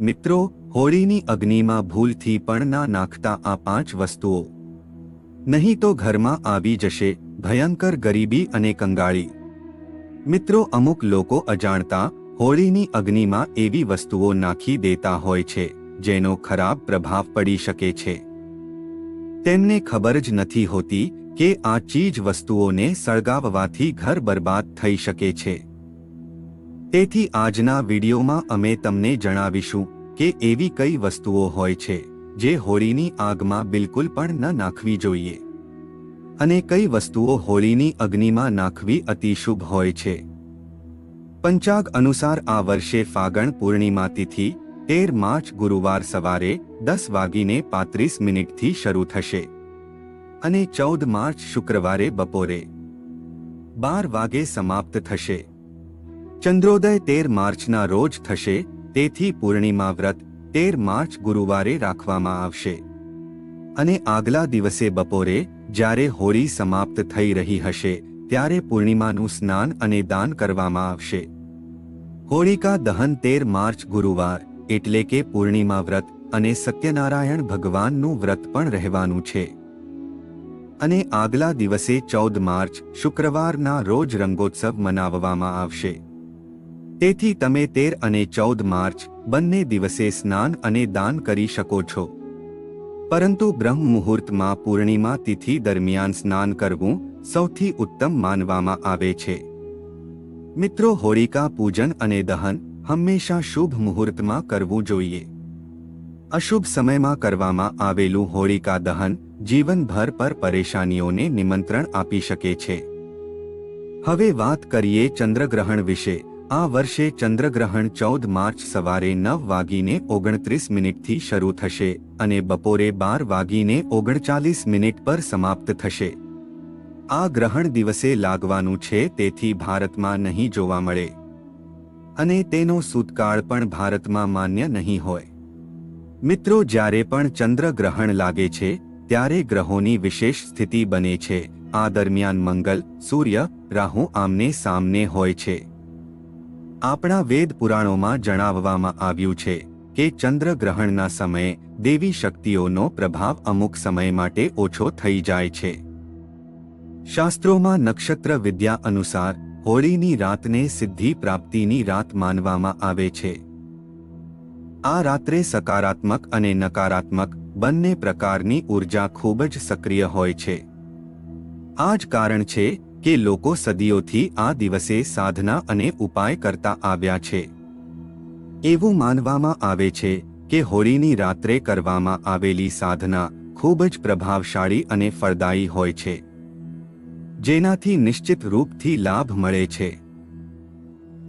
મિત્રો, હોળીની અગ્નિમાં ભૂલથી પણ ના નાખતા આ પાંચ વસ્તુઓ. નહીં તો ઘરમાં આવી જશે, ભયંકર ગરીબી અને કંગાળી. મિત્રો, અમુક લોકો અજાણતા, હોળીની અગ્નિમાં એવી વસ્તુઓ નાખી દેતા હોય છે, જેનો ખરાબ પ્રભાવ પડી શકે છે. તેમને ખબર જ નથી હોતી કે આ ચીજ વસ્તુઓને સળગાવવાથી ઘર બરબાદ થઈ શકે છે. તેથી આજના વિડીયોમાં અમે તમને જણાવીશું કે એવી કઈ વસ્તુઓ હોય છે જે હોળીની આગમાં બિલકુલ પણ ન નાખવી જોઈએ. અને કઈ વસ્તુઓ હોળીની અગ્નિમાં નાખવી અતિશુભ હોય છે. પંચાગ અનુસાર આ વર્ષે ફાગણ પૂર્ણિમા તિથિ, તેર માર્ચ ગુરુવાર સવારે દસ વાગીને પાંત્રીસ મિનિટથી શરૂ થશે. અને ચૌદ માર્ચ શુક્રવારે બપોરે બાર વાગે સમાપ્ત થશે. ચંદ્રોદય તેર માર્ચના રોજ થશે, તેથી પૂર્ણિમા વ્રત તેર માર્ચ ગુરુવારે રાખવામાં આવશે. અને આગલા દિવસે બપોરે, જ્યારે હોળી સમાપ્ત થઈ રહી હશે, ત્યારે પૂર્ણિમાનું સ્નાન અને દાન કરવામાં આવશે. હોળિકા દહન તેર માર્ચ ગુરુવાર, એટલે કે પૂર્ણિમા વ્રત અને સત્યનારાયણ ભગવાનનું વ્રત પણ રહેવાનું છે. અને આગલા દિવસે ચૌદ માર્ચ, શુક્રવારના રોજ રંગોત્સવ મનાવવામાં આવશે. તેથી તમે તેર અને ચૌદ માર્ચ બંને દિવસે સ્નાન અને દાન કરી શકો છો. પરંતુ બ્રહ્મ મુહૂર્તમાં પૂર્ણિમા તિથિ દરમિયાન સ્નાન કરવું સૌથી ઉત્તમ માનવામાં આવે છે. મિત્રો હોળિકા પૂજન અને દહન હંમેશા શુભ મુહૂર્તમાં કરવું જોઈએ. અશુભ સમયમાં કરવામાં આવેલું હોળિકા દહન જીવનભર પર પરેશાનીઓને નિમંત્રણ આપી શકે છે. હવે વાત કરીએ ચંદ્રગ્રહણ વિશે. આ વર્ષે ચંદ્રગ્રહણ ચૌદ માર્ચ સવારે નવ વાગીને ઓગણત્રીસ મિનિટથી શરૂ થશે અને બપોરે બાર વાગીને ઓગણચાલીસ મિનિટ પર સમાપ્ત થશે. આ ગ્રહણ દિવસે લાગવાનું છે તેથી ભારતમાં નહીં જોવા મળે. અને તેનો સૂતકાળ પણ ભારતમાં માન્ય નહીં હોય. મિત્રો, જ્યારે પણ ચંદ્રગ્રહણ લાગે છે, ત્યારે ગ્રહોની વિશેષ સ્થિતિ બને છે. આ દરમિયાન મંગલ, સૂર્ય, રાહુ આમને સામને હોય છે. આપણા વેદ પુરાણોમાં જણાવવામાં આવ્યું છે કે ચંદ્ર ગ્રહણના સમયે દેવી શક્તિઓનો પ્રભાવ અમુક સમય માટે ઓછો થઈ જાય છે. શાસ્ત્રોમાં નક્ષત્ર વિદ્યા અનુસાર હોળીની રાતને સિદ્ધિ પ્રાપ્તિની રાત માનવામાં આવે છે. આ રાત્રે સકારાત્મક અને નકારાત્મક બંને પ્રકારની ઊર્જા ખૂબ જ સક્રિય હોય છે. આ જ કારણ છે કે લોકો સદીઓથી આ દિવસે સાધના અને ઉપાય કરતા આવ્યા છે. એવું માનવામાં આવે છે કે હોળીની રાત્રે કરવામાં આવેલી સાધના ખૂબ જ પ્રભાવશાળી અને ફળદાયી હોય છે, જેનાથી નિશ્ચિત રૂપથી લાભ મળે છે.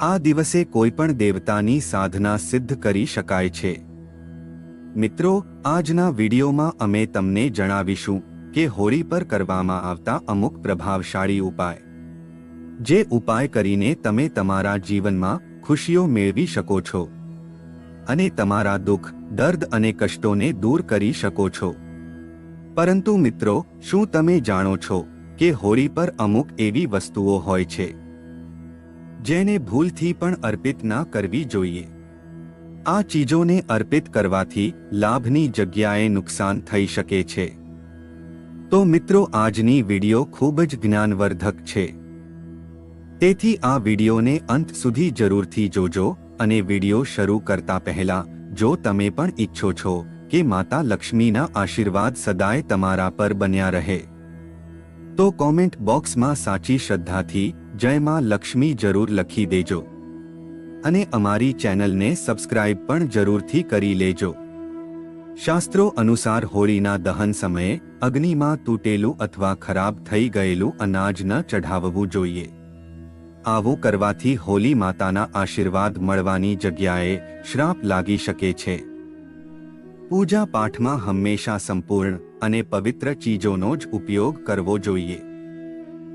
આ દિવસે કોઈપણ દેવતાની સાધના સિદ્ધ કરી શકાય છે. મિત્રો, આજના વિડીયોમાં અમે તમને જણાવીશું કે હોળી પર કરવામાં આવતા અમુક પ્રભાવશાળી ઉપાય. જે ઉપાય કરીને તમે તમારા જીવનમાં ખુશીઓ મેળવી શકો છો. અને તમારા દુઃખ, દર્દ અને કષ્ટોને દૂર કરી શકો છો. પરંતુ મિત્રો, શું તમે જાણો છો કે હોળી પર અમુક એવી વસ્તુઓ હોય છે? જેને ભૂલથી પણ અર્પિત ના કરવી જોઈએ. આ ચીજોને અર્પિત કરવાથી લાભની જગ્યાએ નુકસાન થઈ શકે છે. તો મિત્રો આજની વીડિયો ખૂબ જ જ્ઞાનવર્ધક છે. તેથી આ વિડિયોને અંત સુધી જરૂરથી જોજો અને વિડિયો શરૂ કરતા પહેલા, જો તમે પણ ઈચ્છો છો કે માતા લક્ષ્મીના આશીર્વાદ સદાય તમારા પર બન્યા રહે. તો કોમેન્ટ બોક્સમાં સાચી શ્રદ્ધાથી જય માં લક્ષ્મી જરૂર લખી દેજો. અને અમારી ચેનલને સબસ્ક્રાઇબ પણ જરૂરથી કરી લેજો. શાસ્ત્રો અનુસાર હોળીના દહન સમયે અગ્નિમાં તૂટેલું અથવા ખરાબ થઈ ગયેલું અનાજ ન ચઢાવવું જોઈએ. આવું કરવાથી હોલી માતાના આશીર્વાદ મળવાની જગ્યાએ શ્રાપ લાગી શકે છે. પૂજા પાઠમાં હંમેશા સંપૂર્ણ અને પવિત્ર ચીજોનો જ ઉપયોગ કરવો જોઈએ.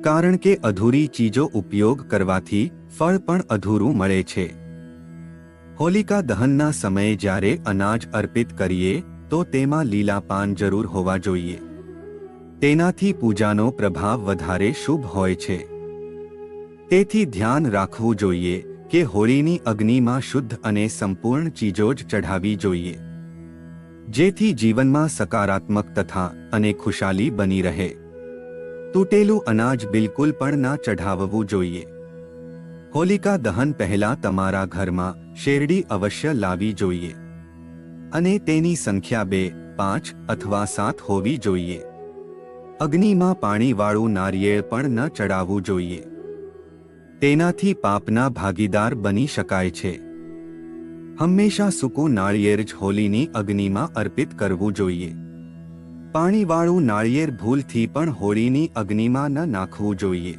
કારણ કે અધૂરી ચીજો ઉપયોગ કરવાથી ફળ પણ અધૂરું મળે છે. હોલિકા દહનના સમયે જ્યારે અનાજ અર્પિત કરીએ તો તેમાં લીલા પાન જરૂર હોવા જોઈએ. તેનાથી પૂજાનો પ્રભાવ વધારે શુભ હોય છે. તેથી ધ્યાન રાખવું જોઈએ કે હોળીની અગ્નિમાં શુદ્ધ અને સંપૂર્ણ ચીજો જ ચઢાવી જોઈએ. જેથી જીવનમાં સકારાત્મક તથા અને ખુશાલી બની રહે. તૂટેલું અનાજ બિલકુલ પણ ના ચઢાવવું જોઈએ. હોલિકા દહન પહેલા તમારા ઘરમાં શેરડી અવશ્ય લાવી જોઈએ. અને તેની સંખ્યા બે, પાંચ અથવા સાત હોવી જોઈએ. અગ્નિમાં પાણીવાળું નારિયેળ પણ ન ચડાવવું જોઈએ. તેનાથી પાપના ભાગીદાર બની શકાય છે. હંમેશા સૂકું નાળિયેર જ હોલીની અગ્નિમાં અર્પિત કરવું જોઈએ. પાણીવાળું નાળિયેર ભૂલથી પણ હોળીની અગ્નિમાં ન નાખવું જોઈએ.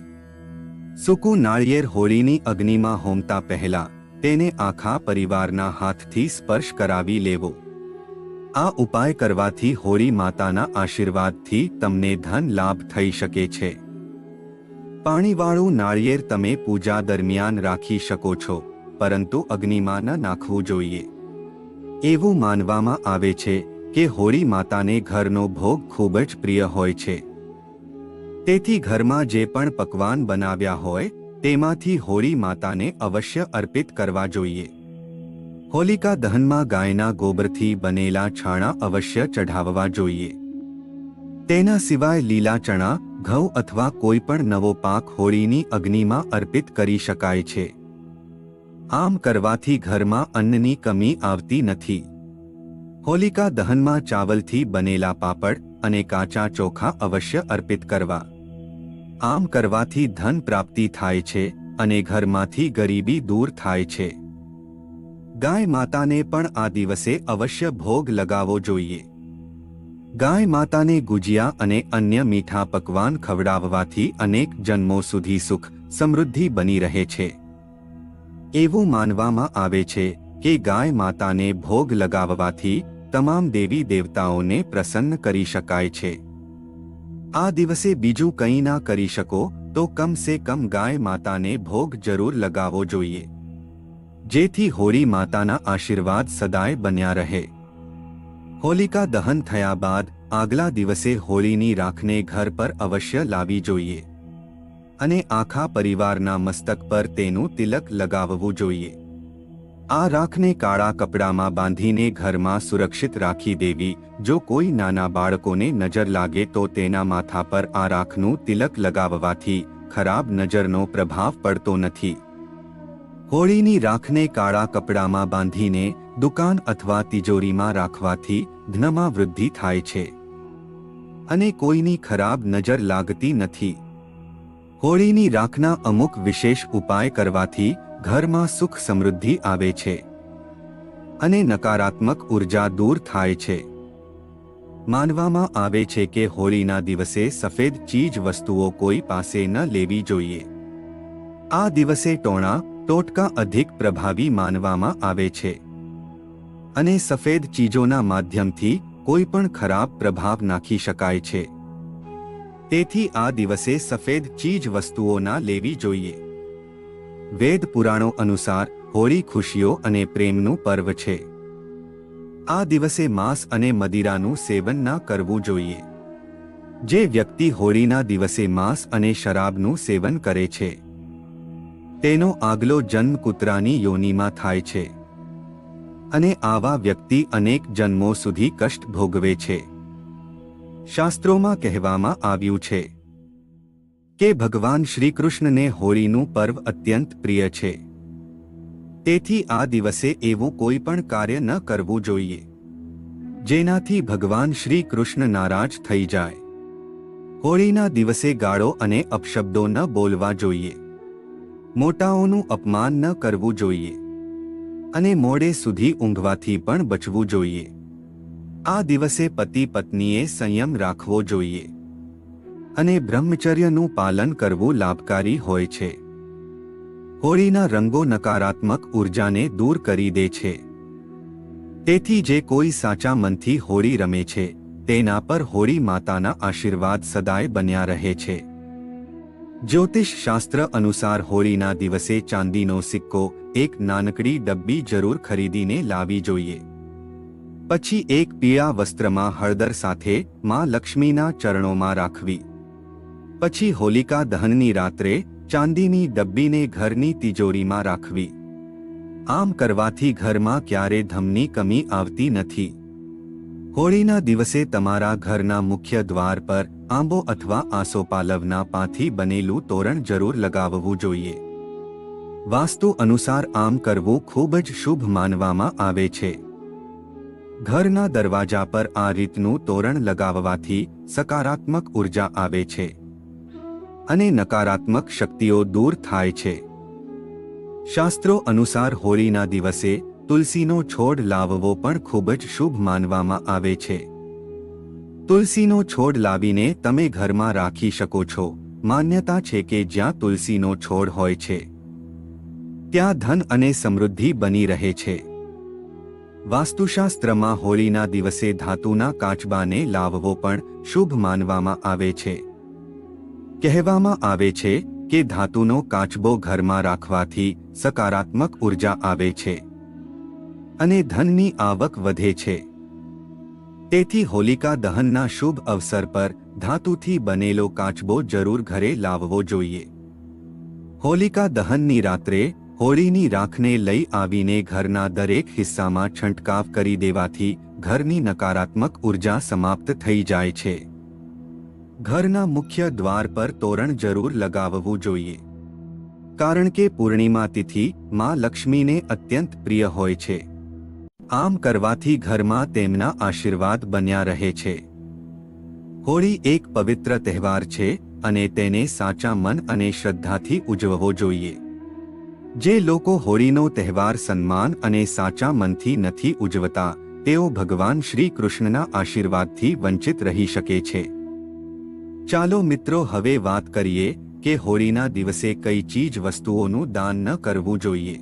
સૂકું નાળિયેર હોળીની અગ્નિમાં હોમતા પહેલા તેને આખા પરિવારના હાથથી સ્પર્શ કરાવી લેવો. આ ઉપાય કરવાથી હોળી માતાના આશીર્વાદથી તમને ધન લાભ થઈ શકે છે. પાણીવાળું નાળિયેર તમે પૂજા દરમિયાન રાખી શકો છો, પરંતુ અગ્નિમાં ન નાખવું જોઈએ. એવું માનવામાં આવે છે કે હોળી માતાને ઘરનો ભોગ ખૂબ જ પ્રિય હોય છે. તેથી ઘરમાં જે પણ પકવાન બનાવ્યા હોય તેમાંથી હોળી માતાને અવશ્ય અર્પિત કરવા જોઈએ. હોલિકા દહનમાં ગાયના ગોબરથી બનેલા છાણા અવશ્ય ચઢાવવા જોઈએ. તેના સિવાય લીલા ચણા, ઘઉં અથવા કોઈ પણ નવો પાક હોળીની અગ્નિમાં અર્પિત કરી શકાય છે. આમ કરવાથી ઘરમાં અન્નની કમી આવતી નથી. હોલિકા દહનમાં ચાવલથી બનેલા પાપડ અને કાચા ચોખા અવશ્ય અર્પિત કરવા. આમ કરવાથી ધન પ્રાપ્તિ થાય છે અને ઘરમાંથી ગરીબી દૂર થાય છે. ગાય માતાને પણ આ દિવસે અવશ્ય ભોગ લગાવવો જોઈએ. ગાય માતાને ગુજિયા અને અન્ય મીઠા પકવાન ખવડાવવાથી અનેક જન્મો સુધી સુખ, સમૃદ્ધિ બની રહે છે. એવું માનવામાં આવે છે કે ગાય માતાને ભોગ લગાવવાથી તમામ દેવી દેવતાઓને પ્રસન્ન કરી શકાય છે. આ દિવસે બીજું કંઈ ના કરી શકો, તો કમ સે કમ ગાય માતાને ભોગ જરૂર લગાવવો જોઈએ. જેથી હોળી માતાના આશીર્વાદ સદાય બન્યા રહે. હોલિકા દહન થયા બાદ, આગલા દિવસે હોળીની રાખને ઘર પર અવશ્ય લાવી જોઈએ. અને આખા પરિવારના મસ્તક પર તેનું તિલક લગાવવું જોઈએ. આ રાખને કાળા કપડામાં બાંધીને ઘરમાં સુરક્ષિત રાખી દેવી. જો કોઈ નાના બાળકોને નજર લાગે તો તેના માથા પર આ રાખનું તિલક લગાવવાથી ખરાબ નજરનો પ્રભાવ પડતો નથી. હોળીની રાખને કાળા કપડામાં બાંધીને દુકાન અથવા તિજોરીમાં રાખવાથી ધનમાં વૃદ્ધિ થાય છે. અને કોઈની ખરાબ નજર લાગતી નથી. હોળીની રાખના અમુક વિશેષ ઉપાય કરવાથી ઘરમાં સુખ સમૃદ્ધિ આવે છે અને નકારાત્મક ઊર્જા દૂર થાય છે. માનવામાં આવે છે કે હોળીના દિવસે સફેદ ચીજ વસ્તુઓ કોઈ પાસે ન લેવી જોઈએ. આ દિવસે ટોણા, ટોટકા અધિક પ્રભાવી માનવામાં આવે છે. અને સફેદ ચીજોના માધ્યમથી કોઈ પણ ખરાબ પ્રભાવ નાખી શકાય છે. તેથી આ દિવસે સફેદ ચીજ વસ્તુઓ ના લેવી જોઈએ. વેદ પુરાણો અનુસાર હોળી ખુશીઓ અને પ્રેમનું પર્વ છે. આ દિવસે માંસ અને મદિરાનું સેવન ના કરવું જોઈએ. જે વ્યક્તિ હોળીના દિવસે માંસ અને શરાબનું સેવન કરે છે, તેનો આગલો જન્મ કૂતરાની યોનિમાં થાય છે. અને આવા વ્યક્તિ અનેક જન્મો સુધી કષ્ટ ભોગવે છે. શાસ્ત્રોમાં કહેવામાં આવ્યું છે કે ભગવાન શ્રી કૃષ્ણને હોળીનું પર્વ અત્યંત પ્રિય છે. તેથી આ દિવસે એવું કોઈ પણ કાર્ય ન કરવું જોઈએ. જેનાથી ભગવાન શ્રી કૃષ્ણ નારાજ થઈ જાય. હોળીના દિવસે ગાળો અને અપશબ્દો ન બોલવા જોઈએ. મોટાઓનું અપમાન ન કરવું જોઈએ. અને મોડે સુધી ઊંઘવાથી પણ બચવું જોઈએ. આ દિવસે પતિ પત્નીએ સંયમ રાખવો જોઈએ. અને બ્રહ્મચર્યનું પાલન કરવું લાભકારી હોય છે. હોળીના રંગો નકારાત્મક ઉર્જાને દૂર કરી દે છે. તેથી જે કોઈ સાચા મનથી હોળી રમે છે, તેના પર હોળી માતાના આશીર્વાદ સદાય બન્યા રહે છે. જ્યોતિષ શાસ્ત્ર અનુસાર હોળીના દિવસે ચાંદીનો સિક્કો, એક નાનકડી ડબ્બી જરૂર ખરીદીને લાવી જોઈએ. પછી એક પીળા વસ્ત્રમાં હળદર સાથે માં લક્ષ્મીના ચરણોમાં રાખવી. પછી હોલિકા દહનની રાત્રે ચાંદીની ડબ્બીને ઘરની તિજોરીમાં રાખવી. આમ કરવાથી ઘરમાં ક્યારે ધમની કમી આવતી નથી. હોળીના દિવસે તમારા ઘરના મુખ્ય દ્વાર પર આંબો અથવા આસોપાલવના પાથી બનેલું તોરણ જરૂર લગાવવું જોઈએ. વાસ્તુ અનુસાર આમ કરવું ખૂબ જ શુભ માનવામાં આવે છે. ઘરના દરવાજા પર આ રીતનું તોરણ લગાવવાથી સકારાત્મક ઊર્જા આવે છે. અને નકારાત્મક શક્તિઓ દૂર થાય છે. શાસ્ત્રો અનુસાર હોળીના દિવસે તુલસીનો છોડ લાવવો પણ ખૂબ જ શુભ માનવામાં આવે છે. તુલસીનો છોડ લાવીને તમે ઘરમાં રાખી શકો છો. માન્યતા છે કે જ્યાં તુલસીનો છોડ હોય છે, ત્યાં ધન અને સમૃદ્ધિ બની રહે છે. વાસ્તુશાસ્ત્રમાં હોળીના દિવસે ધાતુના કાચબાને લાવવો પણ શુભ માનવામાં આવે છે. કહેવામાં આવે છે કે ધાતુનો કાચબો ઘરમાં રાખવાથી સકારાત્મક ઊર્જા આવે છે અને ધનની આવક વધે છે. તેથી હોલિકા દહનના શુભ અવસર પર ધાતુથી બનેલો કાચબો જરૂર ઘરે લાવવો જોઈએ. હોલિકા દહનની રાત્રે હોળીની રાખને લઈ આવીને ઘરના દરેક હિસ્સામાં છંટકાવ કરી દેવાથી ઘરની નકારાત્મક ઊર્જા સમાપ્ત થઈ જાય છે. ઘરના મુખ્ય દ્વાર પર તોરણ જરૂર લગાવવું જોઈએ. કારણ કે પૂર્ણિમા તિથિ માં લક્ષ્મીને અત્યંત પ્રિય હોય છે. આમ કરવાથી ઘરમાં તેમના આશીર્વાદ બન્યા રહે છે. હોળી એક પવિત્ર તહેવાર છે અને તેને સાચા મન અને શ્રદ્ધાથી ઉજવવો જોઈએ. જે લોકો હોળીનો તહેવાર સન્માન અને સાચા મનથી નથી ઉજવતા, તેઓ ભગવાન શ્રી કૃષ્ણના આશીર્વાદથી વંચિત રહી શકે છે. ચાલો મિત્રો હવે વાત કરીએ કે હોળીના દિવસે કઈ ચીજ વસ્તુઓનું દાન ન કરવું જોઈએ.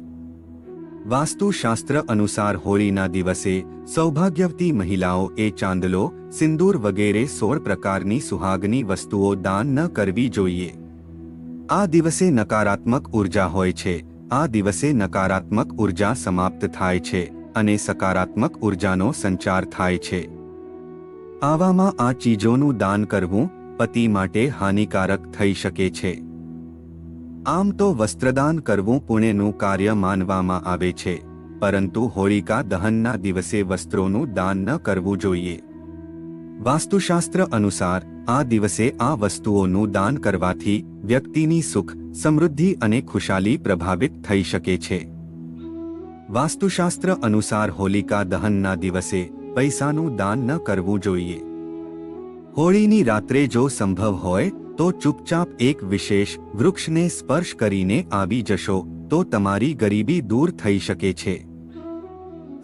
વાસ્તુશાસ્ત્ર અનુસાર હોળીના દિવસે સૌભાગ્યવતી મહિલાઓ એ ચાંદલો, સિંદૂર વગેરે સોળ પ્રકારની સુહાગની વસ્તુઓ દાન ન કરવી જોઈએ. આ દિવસે નકારાત્મક ઊર્જા હોય છે, આ દિવસે નકારાત્મક ઊર્જા સમાપ્ત થાય છે અને સકારાત્મક ઉર્જાનો સંચાર થાય છે. આવામાં આ ચીજોનું દાન કરવું પતિ માટે હાનિકારક થઈ શકે છે. આમ તો વસ્ત્રદાન કરવું પુણ્યનું કાર્ય માનવામાં આવે છે, પરંતુ હોળિકા દહનના દિવસે વસ્ત્રોનું દાન ન કરવું જોઈએ. વાસ્તુશાસ્ત્ર અનુસાર, આ દિવસે આ વસ્તુઓનું દાન કરવાથી વ્યક્તિની સુખ, સમૃદ્ધિ અને ખુશાલી પ્રભાવિત થઈ શકે છે. વાસ્તુશાસ્ત્ર અનુસાર હોલિકા દહનના દિવસે પૈસાનું દાન ન કરવું જોઈએ. હોળીની રાત્રે જો સંભવ હોય, તો ચૂપચાપ એક વિશેષ વૃક્ષને સ્પર્શ કરીને આવી જશો, તો તમારી ગરીબી દૂર થઈ શકે છે.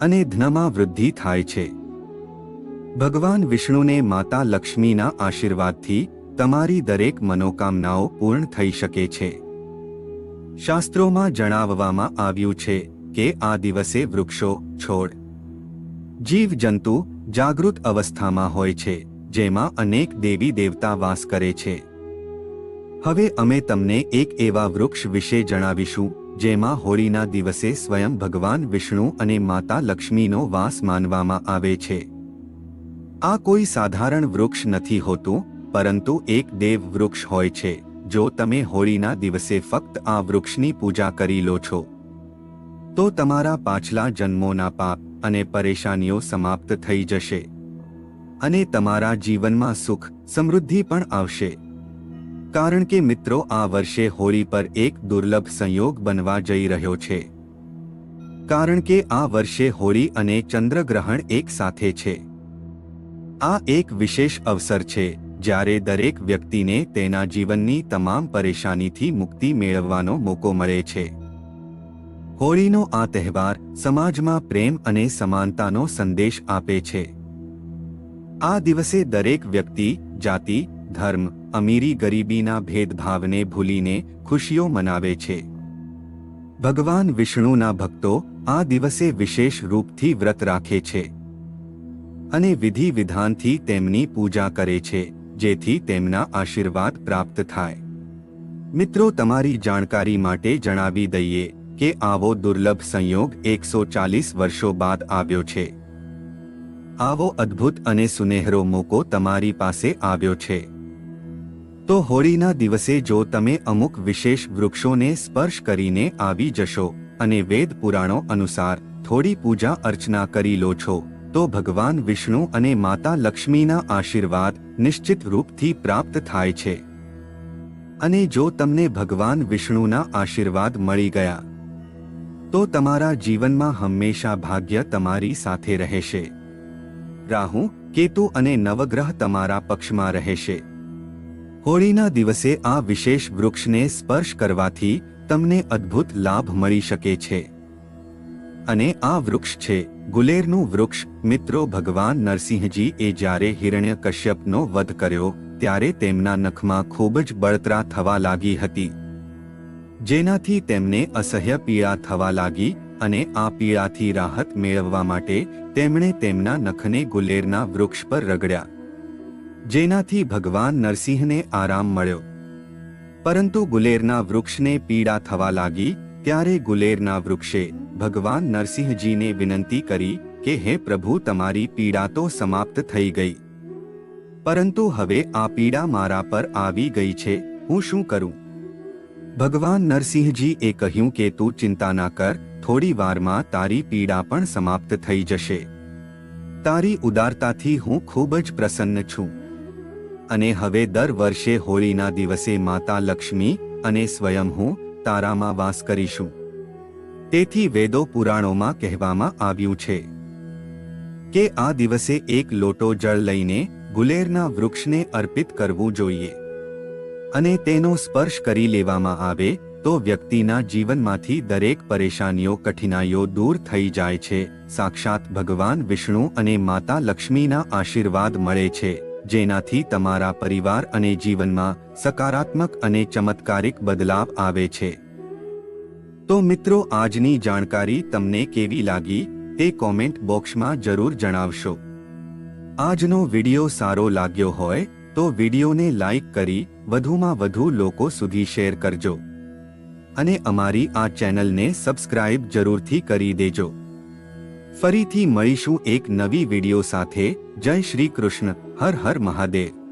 અને ધનમાં વૃદ્ધિ થાય છે. ભગવાન વિષ્ણુને માતા લક્ષ્મીના આશીર્વાદથી તમારી દરેક મનોકામનાઓ પૂર્ણ થઈ શકે છે. શાસ્ત્રોમાં જણાવવામાં આવ્યું છે કે આ દિવસે વૃક્ષો, છોડ, જીવજંતુ જાગૃત અવસ્થામાં હોય છે. જેમાં અનેક દેવી દેવતા વાસ કરે છે. હવે અમે તમને એક એવા વૃક્ષ વિશે જણાવીશું, જેમાં હોળીના દિવસે સ્વયં ભગવાન વિષ્ણુ અને માતા લક્ષ્મીનો વાસ માનવામાં આવે છે. આ કોઈ સાધારણ વૃક્ષ નથી હોતું, પરંતુ એક દેવ વૃક્ષ હોય છે, જો તમે હોળીના દિવસે ફક્ત આ વૃક્ષની પૂજા કરી લો છો. તો તમારા પાછલા જન્મોના પાપ અને પરેશાનીઓ સમાપ્ત થઈ જશે. અને તમારા જીવનમાં સુખ, સમૃદ્ધિ પણ આવશે. કારણ કે મિત્રો, આ વર્ષે હોળી પર એક દુર્લભ સંયોગ બનવા જઈ રહ્યો છે. કારણ કે આ વર્ષે હોળી અને ચંદ્રગ્રહણ એક સાથે છે. આ એક વિશેષ અવસર છે, જ્યારે દરેક વ્યક્તિને તેના જીવનની તમામ પરેશાનીથી મુક્તિ મેળવવાનો મોકો મળે છે. હોળીનો આ તહેવાર સમાજમાં પ્રેમ અને સમાનતાનો સંદેશ આપે છે. આ દિવસે દરેક વ્યક્તિ, જાતિ, ધર્મ, અમીરી ગરીબીના ભેદભાવને ભૂલીને ખુશીઓ મનાવે છે. ભગવાન વિષ્ણુના ભક્તો આ દિવસે વિશેષ રૂપથી વ્રત રાખે છે અને વિધિ વિધાનથી તેમની પૂજા કરે છે, જેથી તેમના આશીર્વાદ પ્રાપ્ત થાય. મિત્રો, તમારી જાણકારી માટે જણાવી દઈએ કે આવો દુર્લભ સંયોગ એકસો ચાલીસ વર્ષો બાદ આવ્યો છે. આવો અદ્ભુત અને સુનેહરો મોકો તમારી પાસે આવ્યો છે. તો હોળીના દિવસે જો તમે અમુક વિશેષ વૃક્ષોને સ્પર્શ કરીને આવી જશો અને વેદ પુરાણો અનુસાર થોડી પૂજા અર્ચના કરી લો છો, તો ભગવાન વિષ્ણુ અને માતા લક્ષ્મીના આશીર્વાદ નિશ્ચિત રૂપથી પ્રાપ્ત થાય છે. અને જો તમને ભગવાન વિષ્ણુના આશીર્વાદ મળી ગયા, તો તમારા જીવનમાં હંમેશા ભાગ્ય તમારી સાથે રહેશે. રાહુ, કેતુ અને નવગ્રહ તમારા પક્ષમાં રહેશે. હોળીના દિવસે આ વિશેષ વૃક્ષને સ્પર્શ કરવાથી તમને અદ્ભુત લાભ મળી શકે છે. અને આ વૃક્ષ છે, ગુલેરનું વૃક્ષ. મિત્રો, ભગવાન નરસિંહજી એ જ્યારે હિરણ્ય કશ્યપનો વધ કર્યો, ત્યારે તેમના નખમાં ખૂબ જ બળતરા થવા લાગી હતી. જેનાથી તેમને અસહ્ય પીડા થવા લાગી અને આ પીડાથી રાહત મેળવવા માટે તેમણે તેમના નખને ગુલેરના વૃક્ષ પર રગડ્યા. જેનાથી ભગવાન નરસિંહને આરામ મળ્યો. પરંતુ ગુલેરના વૃક્ષને પીડા થવા લાગી, ત્યારે ગુલેરના વૃક્ષે ભગવાન નરસિંહજીને વિનંતી કરી કે, હે પ્રભુ, તમારી પીડા તો સમાપ્ત થઈ ગઈ. પરંતુ હવે આ પીડા મારા પર આવી ગઈ છે, હું શું કરું? ભગવાન નરસિંહજીએ કહ્યું કે, તું ચિંતા ના કર થોડી વારમાં તારી પીડા પણ સમાપ્ત થઈ જશે. તારી ઉદારતાથી હું ખૂબ જ પ્રસન્ન છું. અને હવે દર વર્ષે હોળીના દિવસે માતા લક્ષ્મી અને સ્વયં હું તારામાં વાસ કરીશું. તેથી વેદો પુરાણોમાં કહેવામાં આવ્યું છે. કે આ દિવસે એક લોટો જળ લઈને ગુલેરના વૃક્ષને અર્પિત કરવું જોઈએ. અને તેનો સ્પર્શ કરી લેવામાં આવે તો વ્યક્તિના જીવનમાંથી દરેક પરેશાનીઓ, કઠિનાઈઓ દૂર થઈ જાય છે. સાક્ષાત ભગવાન વિષ્ણુ અને માતા લક્ષ્મીના આશીર્વાદ મળે છે, જેનાથી તમારા પરિવાર અને જીવનમાં સકારાત્મક અને ચમત્કારિક બદલાવ આવે છે. તો મિત્રો, આજની જાણકારી તમને કેવી લાગી? તે કોમેન્ટ બોક્સમાં જરૂર જણાવશો. આજનો વિડિયો સારો લાગ્યો હોય તો વિડિયોને લાઈક કરી વધુમાં વધુ લોકો સુધી શેર કરજો. અને અમારી આ ચેનલને સબસ્ક્રાઇબ જરૂરથી કરી દેજો. ફરીથી મળીશું એક નવી વીડિયો સાથે. જય શ્રી કૃષ્ણ. હર હર મહાદેવ.